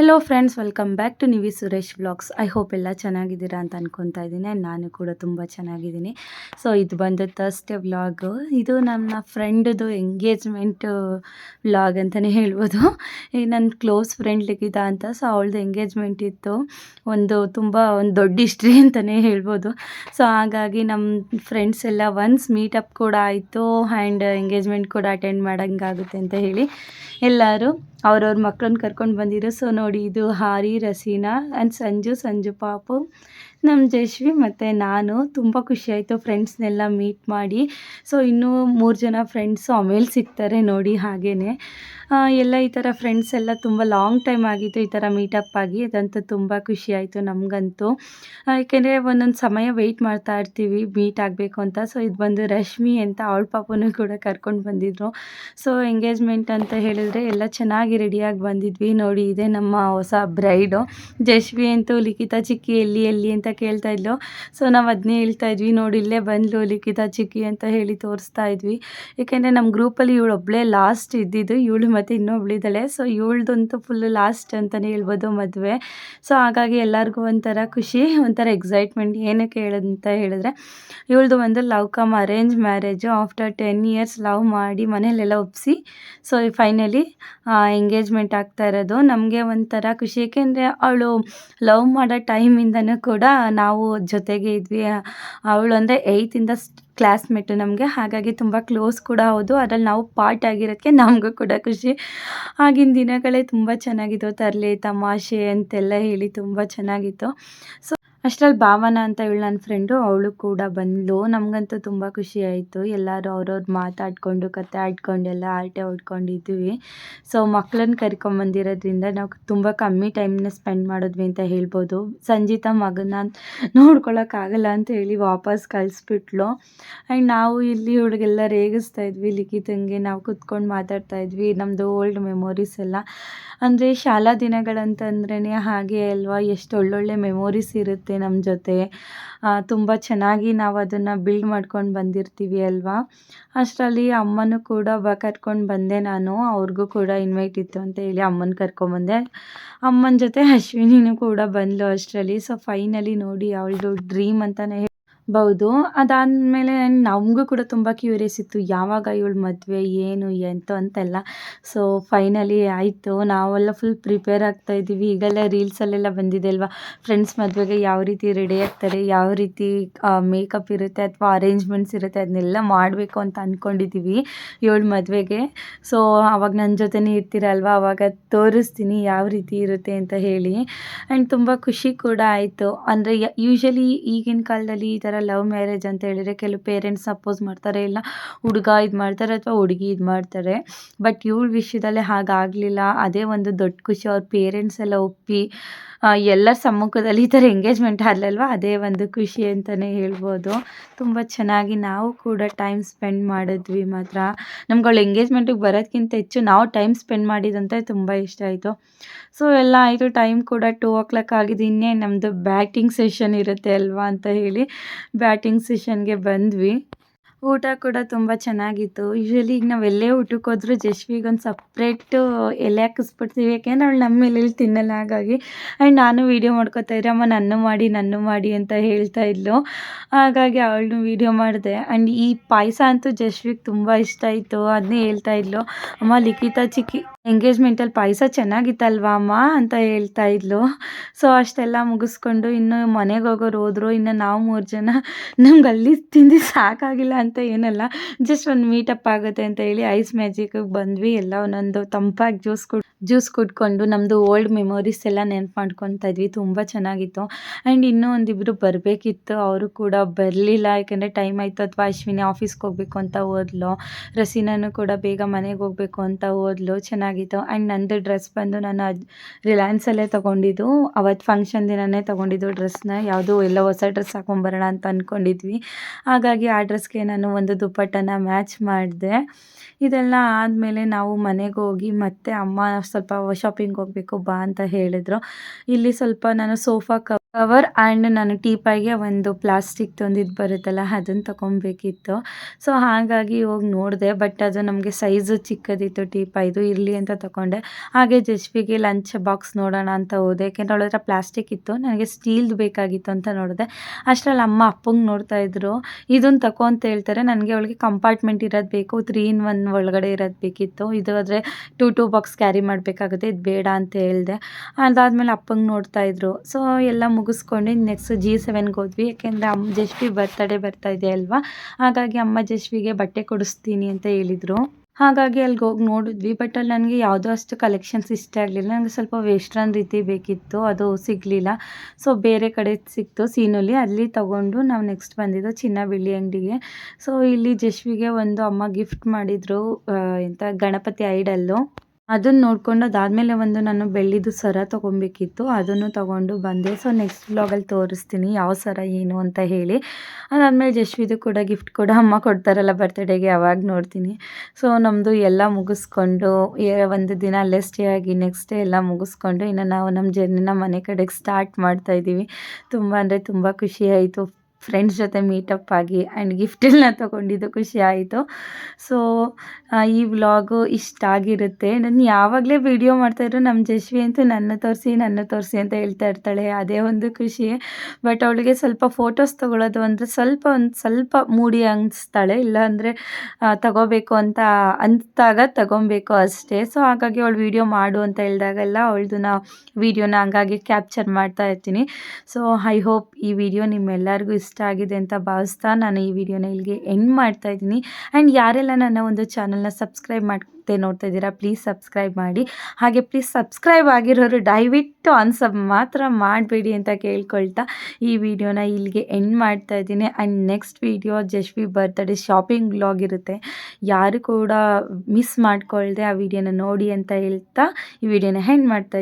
Hello friends welcome back to Nivi Suresh vlogs I hope ಎಲ್ಲ ಚೆನ್ನಾಗಿದ್ದೀರಾ ಅಂತ ಅಂದ್ಕೊತಾ ಇದ್ದೀನಿ. ನಾನು ಕೂಡ ತುಂಬ ಚೆನ್ನಾಗಿದ್ದೀನಿ. ಸೊ ಇದು ಬಂದು ತರ್ಸ್ಡೇ ವ್ಲಾಗು ಇದು ನನ್ನ ಫ್ರೆಂಡ್ದು ಎಂಗೇಜ್ಮೆಂಟ್ ವ್ಲಾಗ್ ಅಂತಲೇ ಹೇಳ್ಬೋದು. ಈ ನನ್ನ ಕ್ಲೋಸ್ ಫ್ರೆಂಡ್ ಅಂತ. ಸೊ ಅವಳದು ಎಂಗೇಜ್ಮೆಂಟ್ ಇತ್ತು. ಒಂದು ತುಂಬ ಒಂದು ದೊಡ್ಡ ಹಿಸ್ಟ್ರಿ ಅಂತಲೇ ಹೇಳ್ಬೋದು. ಸೊ ಹಾಗಾಗಿ ನಮ್ಮ ಫ್ರೆಂಡ್ಸ್ ಎಲ್ಲ ಒನ್ಸ್ ಮೀಟಪ್ ಕೂಡ ಆಯಿತು. ಆ್ಯಂಡ್ ಎಂಗೇಜ್ಮೆಂಟ್ ಕೂಡ ಅಟೆಂಡ್ ಮಾಡೋಂಗಾಗುತ್ತೆ ಅಂತ ಹೇಳಿ. ಎಲ್ಲರೂ ಅವ್ರವ್ರ ಮಕ್ಕಳನ್ನ ಕರ್ಕೊಂಡು ಬಂದಿರೋ ಸೊ ನೋಡಿ ಇದು ಹಾರಿ ರಸೀನಾ ಆ್ಯಂಡ್ ಸಂಜು ಸಂಜು ಪಾಪು. ನಮ್ಮ ಜಯಶ್ವಿ ಮತ್ತು ನಾನು ತುಂಬ ಖುಷಿಯಾಯಿತು ಫ್ರೆಂಡ್ಸ್ನೆಲ್ಲ ಮೀಟ್ ಮಾಡಿ. ಸೊ ಇನ್ನೂ ಮೂರು ಜನ ಫ್ರೆಂಡ್ಸು ಆಮೇಲೆ ಸಿಗ್ತಾರೆ ನೋಡಿ ಹಾಗೇ ಎಲ್ಲ ಈ ಥರ ಫ್ರೆಂಡ್ಸ್ ಎಲ್ಲ ತುಂಬ ಲಾಂಗ್ ಟೈಮ್ ಆಗಿತ್ತು ಈ ಥರ ಮೀಟಪ್ ಆಗಿ. ಅದಂತೂ ತುಂಬ ಖುಷಿಯಾಯಿತು ನಮಗಂತೂ. ಏಕೆಂದರೆ ಒಂದೊಂದು ಸಮಯ ವೆಯ್ಟ್ ಮಾಡ್ತಾ ಇರ್ತೀವಿ ಮೀಟ್ ಆಗಬೇಕು ಅಂತ. ಸೊ ಇದು ಬಂದು ರಶ್ಮಿ ಅಂತ ಅವಳ ಪಾಪನು ಕೂಡ ಕರ್ಕೊಂಡು ಬಂದಿದ್ರು. ಸೊ ಎಂಗೇಜ್ಮೆಂಟ್ ಅಂತ ಹೇಳಿದರೆ ಎಲ್ಲ ಚೆನ್ನಾಗಿ ರೆಡಿಯಾಗಿ ಬಂದಿದ್ವಿ. ನೋಡಿ, ಇದೆ ನಮ್ಮ ಹೊಸ ಬ್ರೈಡು ಜಶ್ವಿ ಅಂತೂ ಲಿಖಿತ ಚಿಕ್ಕಿ ಎಲ್ಲಿ ಎಲ್ಲಿ ಅಂತ ಕೇಳ್ತಾ ಇದ್ಲು. ಸೊ ನಾವು ಅದನ್ನೇ ಹೇಳ್ತಾ ಇದ್ವಿ. ನೋಡಿ, ಇಲ್ಲೇ ಬಂದ್ಲು ಲಿಖಿತ ಚಿಕ್ಕಿ ಅಂತ ಹೇಳಿ ತೋರಿಸ್ತಾ ಇದ್ವಿ. ಏಕೆಂದರೆ ನಮ್ಮ ಗ್ರೂಪಲ್ಲಿ ಇವಳು ಒಬ್ಬಳೇ ಲಾಸ್ಟ್ ಇದ್ದಿದ್ದು. ಇವಳು ಮತ್ತು ಇನ್ನೊಬ್ಳಿದ್ದಾಳೆ ಸೊ ಇವಳ್ದಂತೂ ಫುಲ್ ಲಾಸ್ಟ್ ಅಂತಲೇ ಹೇಳ್ಬೋದು ಮದುವೆ. ಸೊ ಹಾಗಾಗಿ ಎಲ್ಲರಿಗೂ ಒಂಥರ ಖುಷಿ, ಒಂಥರ ಎಕ್ಸೈಟ್ಮೆಂಟ್ ಏನಕ್ಕೆ ಹೇಳೋದಂತ ಹೇಳಿದ್ರೆ, ಇವಳ್ದು ಒಂದು love cum arrange marriage after ten years love ಮಾಡಿ ಮನೇಲೆಲ್ಲ ಒಪ್ಪಿಸಿ ಸೊ ಫೈನಲಿ ಎಂಗೇಜ್ಮೆಂಟ್ ಆಗ್ತಾ ಇರೋದು. ನಮಗೆ ಒಂಥರ ಖುಷಿ. ಏಕೆಂದರೆ ಅವಳು ಲವ್ ಮಾಡೋ ಟೈಮಿಂದನೂ ಕೂಡ ನಾವು ಜೊತೆಗೆ ಇದ್ವಿ. ಅವಳು ಅಂದರೆ ಏಯ್ತಿಂದ ಕ್ಲಾಸ್ಮೇಟು ನಮಗೆ. ಹಾಗಾಗಿ ತುಂಬ ಕ್ಲೋಸ್ ಕೂಡ ಹೌದು. ಅದ್ರಲ್ಲಿ ನಾವು ಪಾರ್ಟ್ ಆಗಿರೋದಕ್ಕೆ ನಮಗೂ ಕೂಡ ಖುಷಿ. ಆಗಿನ ದಿನಗಳೇ ತುಂಬ ಚೆನ್ನಾಗಿತ್ತು. ತರಲೆ, ತಮಾಷೆ ಅಂತೆಲ್ಲ ಹೇಳಿ ತುಂಬ ಚೆನ್ನಾಗಿತ್ತು. ಸೊ ಅಷ್ಟರಲ್ಲಿ ಭಾವನ ಅಂತ ಹೇಳಿ ನನ್ನ ಫ್ರೆಂಡು ಅವಳು ಕೂಡ ಬಂದಳು ನಮಗಂತೂ ತುಂಬ ಖುಷಿ ಆಯಿತು. ಎಲ್ಲರೂ ಅವ್ರವ್ರು ಮಾತಾಡಿಕೊಂಡು, ಕತೆ ಆಡ್ಕೊಂಡು, ಎಲ್ಲ ಆಟೆ ಹೊಡ್ಕೊಂಡಿದ್ವಿ. ಸೊ ಮಕ್ಕಳನ್ನು ಕರ್ಕೊಂಬಂದಿರೋದ್ರಿಂದ ನಾವು ತುಂಬ ಕಮ್ಮಿ ಟೈಮ್ನ ಸ್ಪೆಂಡ್ ಮಾಡಿದ್ವಿ ಅಂತ ಹೇಳ್ಬೋದು. ಸಂಜೀತ ಮಗನ ನೋಡ್ಕೊಳಕ್ಕಾಗಲ್ಲ ಅಂತ ಹೇಳಿ ವಾಪಸ್ ಕಳಿಸ್ಬಿಟ್ಲು. ಆ್ಯಂಡ್ ನಾವು ಇಲ್ಲಿ ಹುಡುಗೆಲ್ಲ ರೇಗಿಸ್ತಾ ಇದ್ವಿ, ಲಿಖಿತಂಗೆ. ನಾವು ಕುತ್ಕೊಂಡು ಮಾತಾಡ್ತಾ ಇದ್ವಿ. ನಮ್ಮದು ಓಲ್ಡ್ ಮೆಮೊರೀಸ್ ಎಲ್ಲ. ಅಂದರೆ ಶಾಲಾ ದಿನಗಳಂತಂದ್ರೇ ಹಾಗೆ ಅಲ್ವಾ? ಎಷ್ಟು ಒಳ್ಳೊಳ್ಳೆ ಮೆಮೊರೀಸ್ ಇರುತ್ತೆ. ನಮ್ಮ ಜೊತೆ ತುಂಬ ಚೆನ್ನಾಗಿ ನಾವು ಅದನ್ನು ಬಿಲ್ಡ್ ಮಾಡ್ಕೊಂಡು ಬಂದಿರ್ತೀವಿ ಅಲ್ವಾ? ಅಷ್ಟರಲ್ಲಿ ಅಮ್ಮನೂ ಕೂಡ ಬ ಕರ್ಕೊಂಡು ಬಂದೆ ನಾನು, ಅವ್ರಿಗೂ ಕೂಡ ಇನ್ವೈಟ್ ಇತ್ತು ಅಂತ ಹೇಳಿ ಅಮ್ಮನ ಕರ್ಕೊಂಬಂದೆ ಅಮ್ಮನ ಜೊತೆ ಅಶ್ವಿನಿನೂ ಕೂಡ ಬಂದಳು ಅಷ್ಟರಲ್ಲಿ. ಸೊ ಫೈನಲಿ ನೋಡಿ, ಅವಳದು ಡ್ರೀಮ್ ಅಂತಲೇ ಬಹುದು ಅದಾದಮೇಲೆ ನಮಗೂ ಕೂಡ ತುಂಬ ಕ್ಯೂರಿಯಸ್ ಇತ್ತು, ಯಾವಾಗ ಇವಳು ಮದುವೆ, ಏನು, ಎಂತ ಅಂತೆಲ್ಲ. ಸೊ ಫೈನಲಿ ಆಯಿತು. ನಾವೆಲ್ಲ ಫುಲ್ ಪ್ರಿಪೇರ್ ಆಗ್ತಾ ಇದ್ದೀವಿ. ಈಗೆಲ್ಲ ರೀಲ್ಸಲ್ಲೆಲ್ಲ ಬಂದಿದೆ ಅಲ್ವಾ? ಫ್ರೆಂಡ್ಸ್ ಮದುವೆಗೆ ಯಾವ ರೀತಿ ರೆಡಿ ಆಗ್ತಾರೆ, ಯಾವ ರೀತಿ ಮೇಕಪ್ ಇರುತ್ತೆ ಅಥವಾ ಅರೇಂಜ್ಮೆಂಟ್ಸ್ ಇರುತ್ತೆ ಅದನ್ನೆಲ್ಲ ಮಾಡಬೇಕು ಅಂತ ಅಂದ್ಕೊಂಡಿದ್ದೀವಿ ಇವಳು ಮದುವೆಗೆ. ಸೊ ಅವಾಗ ನನ್ನ ಜೊತೆನೇ ಇರ್ತೀರಲ್ವ ಅವಾಗ ತೋರಿಸ್ತೀನಿ ಯಾವ ರೀತಿ ಇರುತ್ತೆ ಅಂತ ಹೇಳಿ. ಆ್ಯಂಡ್ ತುಂಬ ಖುಷಿ ಕೂಡ ಆಯಿತು. ಅಂದರೆ ಯೂಶಲಿ ಈಗಿನ ಕಾಲದಲ್ಲಿ ಈ ಥರ ಲವ್ ಮ್ಯಾರೇಜ್ ಅಂತ ಹೇಳಿದರೆ ಕೆಲವು ಪೇರೆಂಟ್ಸ್ ಸಪೋಸ್ ಮಾಡ್ತಾರೆ ಇಲ್ಲ ಹುಡುಗ ಇದು ಮಾಡ್ತಾರೆ ಅಥವಾ ಹುಡುಗಿ ಇದು ಮಾಡ್ತಾರೆ. ಬಟ್ ಇವಳ ವಿಷಯದಲ್ಲೇ ಹಾಗಾಗಲಿಲ್ಲ. ಅದೇ ಒಂದು ದೊಡ್ಡ ಖುಷಿ ಅವ್ರ ಪೇರೆಂಟ್ಸ್ ಎಲ್ಲ ಒಪ್ಪಿ ಎಲ್ಲರ ಸಮ್ಮುಖದಲ್ಲಿ ಈ ಥರ ಎಂಗೇಜ್ಮೆಂಟ್ ಆದ್ಲಲ್ವ ಅದೇ ಒಂದು ಖುಷಿ ಅಂತಲೇ ಹೇಳ್ಬೋದು. ತುಂಬ ಚೆನ್ನಾಗಿ ನಾವು ಕೂಡ ಟೈಮ್ ಸ್ಪೆಂಡ್ ಮಾಡಿದ್ವಿ ಮಾತ್ರ. ನಮ್ಗಳು ಎಂಗೇಜ್ಮೆಂಟಿಗೆ ಬರೋದಕ್ಕಿಂತ ಹೆಚ್ಚು ನಾವು ಟೈಮ್ ಸ್ಪೆಂಡ್ ಮಾಡಿದಂತೆ ತುಂಬ ಇಷ್ಟ ಆಯಿತು. ಸೊ ಎಲ್ಲ ಆಯಿತು. ಟೈಮ್ ಕೂಡ ಟೂ ಓ ಕ್ಲಾಕ್ ಆಗಿದೆ ಇನ್ನೇ ನಮ್ಮದು ಬ್ಯಾಟಿಂಗ್ ಸೆಷನ್ ಇರುತ್ತೆ ಅಲ್ವಾ ಅಂತ ಹೇಳಿ ಬ್ಯಾಟಿಂಗ್ ಸೆಷನ್ಗೆ ಬಂದ್ವಿ. ಊಟ ಕೂಡ ತುಂಬ ಚೆನ್ನಾಗಿತ್ತು. ಯೂಶ್ವಲಿ ಈಗ ನಾವು ಎಲ್ಲೇ ಊಟಕ್ಕೆ ಹೋದ್ರೂ ಜಶ್ವಿಗೊಂದು ಸಪ್ರೇಟು ಎಲೆ ಹಾಕಿಸ್ಬಿಡ್ತೀವಿ. ಯಾಕೆಂದ್ರೆ ಅವಳು ನಮ್ಮ ಎಲೆಯಲ್ಲಿ ತಿನ್ನಲ್ಲ ಹಾಗಾಗಿ. ಆ್ಯಂಡ್ ನಾನು ವೀಡಿಯೋ ಮಾಡ್ಕೊತಾ ಇದ್ರೆ, ಅಮ್ಮ, ನನ್ನ ಮಾಡಿ ನನ್ನ ಮಾಡಿ ಅಂತ ಹೇಳ್ತಾ ಇದ್ಲು. ಹಾಗಾಗಿ ಅವಳನ್ನು ವೀಡಿಯೋ ಮಾಡಿದೆ. ಆ್ಯಂಡ್ ಈ ಪಾಯಸ ಅಂತೂ ಜಶ್ವಿಗೆ ತುಂಬ ಇಷ್ಟ ಆಯಿತು. ಅದನ್ನೇ ಹೇಳ್ತಾ ಇದ್ಲು. ಅಮ್ಮ, ಲಿಖಿತ ಚಿಕ್ಕಿ ಎಂಗೇಜ್ಮೆಂಟಲ್ಲಿ ಪಾಯಸ ಚೆನ್ನಾಗಿತ್ತಲ್ವಾ ಅಮ್ಮ? ಅಂತ ಹೇಳ್ತಾ ಇದ್ಲು. ಸೊ ಅಷ್ಟೆಲ್ಲ ಮುಗಿಸ್ಕೊಂಡು ಇನ್ನು ಮನೆಗೆ ಹೋಗೋರು ಹೋದ್ರು. ಇನ್ನು ನಾವು ಮೂರು ಜನ. ನಮ್ಗೆ ಅಲ್ಲಿ ತಿಂದು ಸಾಕಾಗಿಲ್ಲ ಅಂತ ಏನಲ್ಲ ಜಸ್ಟ್ ಒಂದು ಮೀಟಪ್ ಆಗುತ್ತೆ ಅಂತ ಹೇಳಿ ಐಸ್ ಮ್ಯಾಜಿಕ್ ಬಂದ್ವಿ. ಎಲ್ಲ ಒಂದೊಂದು ತಂಪಾಗಿ ಜ್ಯೂಸ್ ಕುಡ್ ಜ್ಯೂಸ್ ಕುಡ್ಕೊಂಡು ನಮ್ಮದು ಓಲ್ಡ್ ಮೆಮೊರೀಸ್ ಎಲ್ಲ ನೆನಪು ಮಾಡ್ಕೊತಾ ಇದ್ವಿ, ತುಂಬ ಚೆನ್ನಾಗಿತ್ತು. ಆ್ಯಂಡ್ ಇನ್ನೂ ಒಂದಿಬ್ಬರು ಬರಬೇಕಿತ್ತು, ಅವರು ಕೂಡ ಬರಲಿಲ್ಲ, ಯಾಕೆಂದರೆ ಟೈಮ್ ಆಯಿತು. ಅಥವಾ ಅಶ್ವಿನಿ ಆಫೀಸ್ಗೆ ಹೋಗಬೇಕು ಅಂತ ಓದ್ಲು ರಸೀನಾನು ಕೂಡ ಬೇಗ ಮನೆಗೆ ಹೋಗಬೇಕು ಅಂತ ಓದ್ಲು ಚೆನ್ನಾಗಿತ್ತು. ಆ್ಯಂಡ್ ನಂದು ಡ್ರೆಸ್ ಬಂದು ನಾನು ಅದು ರಿಲಯನ್ಸಲ್ಲೇ ತೊಗೊಂಡಿದ್ದು. ಅವತ್ತು ಫಂಕ್ಷನ್ ದಿನವೇ ತೊಗೊಂಡಿದ್ದು ಡ್ರೆಸ್ನ. ಯಾವುದು ಎಲ್ಲ ಹೊಸ ಡ್ರೆಸ್ ಹಾಕೊಂಬರೋಣ ಅಂತ ಅಂದ್ಕೊಂಡಿದ್ವಿ ಹಾಗಾಗಿ ಆ ಡ್ರೆಸ್ಗೆ ನಾನು ಒಂದು ದುಪ್ಪಟ್ಟನ ಮ್ಯಾಚ್ ಮಾಡಿದೆ. ಇದೆಲ್ಲ ಆದಮೇಲೆ ನಾವು ಮನೆಗೆ ಹೋಗಿ ಮತ್ತೆ ಅಮ್ಮ ಸ್ವಲ್ಪ ಶಾಪಿಂಗ್ ಹೋಗಬೇಕು ಬಾ ಅಂತ ಹೇಳಿದ್ರು. ಇಲ್ಲಿ ಸ್ವಲ್ಪ ನಾನು ಸೋಫಾ ಕ ಕವರ್ ಆ್ಯಂಡ್ ನಾನು ಟೀಪಾಯ್ಗೆ ಒಂದು ಪ್ಲಾಸ್ಟಿಕ್ ತಂದಿದ್ದು ಬರುತ್ತಲ್ಲ, ಅದನ್ನು ತೊಗೊಬೇಕಿತ್ತು ಸೊ, ಹಾಗಾಗಿ ಹೋಗಿ ನೋಡಿದೆ, ಬಟ್ ಅದು ನಮಗೆ ಸೈಜು ಚಿಕ್ಕದಿತ್ತು ಟೀಪಾಯ್ದು ಇರಲಿ ಅಂತ ತಗೊಂಡೆ. ಹಾಗೆ ಜಶ್ವಿಗೆ ಲಂಚ್ ಬಾಕ್ಸ್ ನೋಡೋಣ ಅಂತ ಹೋದೆ. ಯಾಕೆಂದ್ರೆ ಅವಳ ಹತ್ರ ಪ್ಲಾಸ್ಟಿಕ್ ಇತ್ತು, ನನಗೆ ಸ್ಟೀಲ್ದು ಬೇಕಾಗಿತ್ತು ಅಂತ ನೋಡಿದೆ. ಅಷ್ಟರಲ್ಲಿ ಅಮ್ಮ ಅಪ್ಪಂಗೆ ನೋಡ್ತಾ ಇದ್ರು, ಇದನ್ನು ತಗೋ ಅಂತ ಹೇಳ್ತಾರೆ, ನನಗೆ ಅವಳಿಗೆ ಕಂಪಾರ್ಟ್ಮೆಂಟ್ ಇರೋದು ಬೇಕು ತ್ರೀ ಇನ್ ಒನ್ ಒಳಗಡೆ ಇರೋದು ಬೇಕಿತ್ತು. ಇದು ಆದರೆ ಟೂ ಟೂ ಬಾಕ್ಸ್ ಕ್ಯಾರಿ ಮಾಡಬೇಕಾಗುತ್ತೆ, ಇದು ಬೇಡ ಅಂತ ಹೇಳಿದೆ. ಅದಾದಮೇಲೆ ಅಪ್ಪಂಗೆ ನೋಡ್ತಾ ಇದ್ರು. ಸೊ, ಎಲ್ಲ ಮುಗಿಸ್ಕೊಂಡು ನೆಕ್ಸ್ಟ್ ಜಿ ಸೆವೆನ್ಗೆ ಹೋದ್ವಿ. ಯಾಕೆಂದರೆ ಅಮ್ಮ ಜಶ್ವಿ ಬರ್ತಡೇ ಬರ್ತಾ ಇದೆ ಅಲ್ವಾ? ಹಾಗಾಗಿ ಅಮ್ಮ ಜಶ್ವಿಗೆ ಬಟ್ಟೆ ಕೊಡಿಸ್ತೀನಿ ಅಂತ ಹೇಳಿದರು. ಹಾಗಾಗಿ ಅಲ್ಲಿಗೆ ಹೋಗಿ ನೋಡಿದ್ವಿ. ಬಟ್ ಅಲ್ಲಿ ನನಗೆ ಯಾವುದೋ ಅಷ್ಟು ಕಲೆಕ್ಷನ್ಸ್ ಇಷ್ಟ ಆಗಲಿಲ್ಲ. ನನಗೆ ಸ್ವಲ್ಪ ವೆಸ್ಟ್ರನ್ ರೀತಿ ಬೇಕಿತ್ತು. ಅದು ಸಿಗಲಿಲ್ಲ. ಸೊ ಬೇರೆ ಕಡೆ ಸಿಕ್ತು ಸೀನಲ್ಲಿ ಅಲ್ಲಿ ತಗೊಂಡು ನಾವು ನೆಕ್ಸ್ಟ್ ಬಂದಿದ್ದು ಚಿನ್ನ ಬೆಳ್ಳಿ ಅಂಗಡಿಗೆ. ಸೊ ಇಲ್ಲಿ ಜಶ್ವಿಗೆ ಒಂದು ಅಮ್ಮ ಗಿಫ್ಟ್ ಮಾಡಿದರು ಎಂಥ ಗಣಪತಿ ಐಡಲ್ಲು ಅದನ್ನು ನೋಡ್ಕೊಂಡು ಅದಾದಮೇಲೆ ಒಂದು ನಾನು ಬೆಳ್ಳಿದು ಸರ ತೊಗೊಬೇಕಿತ್ತು. ಅದನ್ನು ತಗೊಂಡು ಬಂದೆ. ಸೊ ನೆಕ್ಸ್ಟ್ ವ್ಲಾಗಲ್ಲಿ ತೋರಿಸ್ತೀನಿ ಯಾವ ಸರ ಏನು ಅಂತ ಹೇಳಿ. ಅದಾದಮೇಲೆ ಜಶ್ವಿದು ಕೂಡ ಗಿಫ್ಟ್ ಕೂಡ ಅಮ್ಮ ಕೊಡ್ತಾರಲ್ಲ ಬರ್ತ್ಡೇಗೆ ಅವಾಗ ನೋಡ್ತೀನಿ. ಸೊ ನಮ್ಮದು ಎಲ್ಲ ಮುಗಿಸ್ಕೊಂಡು ಒಂದು ದಿನ ಅಲ್ಲೇ ಸ್ಟೇ ಆಗಿ ನೆಕ್ಸ್ಟ್ ಡೇ ಎಲ್ಲ ಮುಗಿಸ್ಕೊಂಡು ಇನ್ನು ನಾವು ನಮ್ಮ ಜರ್ನಿನ ಮನೆ ಕಡೆಗೆ ಸ್ಟಾರ್ಟ್ ಮಾಡ್ತಾ ಇದ್ದೀವಿ ತುಂಬ ಅಂದರೆ ತುಂಬ ಖುಷಿಯಾಯಿತು ಫ್ರೆಂಡ್ಸ್ ಜೊತೆ ಮೀಟಪ್ ಆಗಿ ಆ್ಯಂಡ್ ಗಿಫ್ಟೆಲ್ಲ ತೊಗೊಂಡಿದ್ದು ಖುಷಿ ಆಯಿತು. ಸೊ ಈ ವ್ಲಾಗು ಇಷ್ಟ ಆಗಿರುತ್ತೆ. ನಾನು ಯಾವಾಗಲೇ ವಿಡಿಯೋ ಮಾಡ್ತಾಯಿದ್ರು ನಮ್ಮ ಜಶ್ವಿ ಅಂತೂ ನನ್ನ ತೋರಿಸಿ ನನ್ನ ತೋರಿಸಿ ಅಂತ ಹೇಳ್ತಾ ಇರ್ತಾಳೆ. ಅದೇ ಒಂದು ಖುಷಿ. ಬಟ್ ಅವಳಿಗೆ ಸ್ವಲ್ಪ ಫೋಟೋಸ್ ತೊಗೊಳೋದು ಅಂದರೆ ಸ್ವಲ್ಪ ಒಂದು ಸ್ವಲ್ಪ ಮೂಡಿ ಅನಿಸ್ತಾಳೆ. ಇಲ್ಲಾಂದರೆ ತಗೋಬೇಕು ಅಂತ ಅಂತಾಗ ತಗೊಬೇಕು ಅಷ್ಟೇ. ಸೊ ಹಾಗಾಗಿ ಅವಳು ವೀಡಿಯೋ ಮಾಡು ಅಂತ ಹೇಳಿದಾಗೆಲ್ಲ ಅವಳದು ನಾ ವೀಡಿಯೋನ ಹಂಗಾಗಿ ಕ್ಯಾಪ್ಚರ್ ಮಾಡ್ತಾ ಇರ್ತೀನಿ. ಸೊ ಐ ಹೋಪ್ ಈ ವಿಡಿಯೋ ನಿಮ್ಮೆಲ್ಲರಿಗೂ ಇಷ್ಟ ಆಗಿದೆ ಅಂತ ಭಾವಿಸ್ತಾ ನಾನು ಈ ವಿಡಿಯೋನ ಇಲ್ಲಿಗೆ ಎಂಡ್ ಮಾಡ್ತಾ ಇದ್ದೀನಿ. ಆ್ಯಂಡ್ ಯಾರೆಲ್ಲ ನನ್ನ ಒಂದು ಚಾನಲ್ನ ಸಬ್ಸ್ಕ್ರೈಬ್ ಮಾಡ್ತೆ ನೋಡ್ತಾ ಇದ್ದೀರಾ ಪ್ಲೀಸ್ ಸಬ್ಸ್ಕ್ರೈಬ್ ಮಾಡಿ. ಹಾಗೆ ಪ್ಲೀಸ್ ಸಬ್ಸ್ಕ್ರೈಬ್ ಆಗಿರೋರು ದಯವಿಟ್ಟು ಅನ್ಸಬ್ ಮಾತ್ರ ಮಾಡಬೇಡಿ ಅಂತ ಕೇಳ್ಕೊಳ್ತಾ ಈ ವಿಡಿಯೋನ ಇಲ್ಲಿಗೆ ಎಂಡ್ ಮಾಡ್ತಾ ಇದ್ದೀನಿ. And next video Jashvi birthday shopping vlog ಇರುತ್ತೆ. ಯಾರು ಕೂಡ ಮಿಸ್ ಮಾಡ್ಕೊಳ್ದೆ ಆ ವಿಡಿಯೋನ ನೋಡಿ ಅಂತ ಹೇಳ್ತಾ ಈ ವಿಡಿಯೋನ ಹೆಂಡ್ ಮಾಡ್ತಾ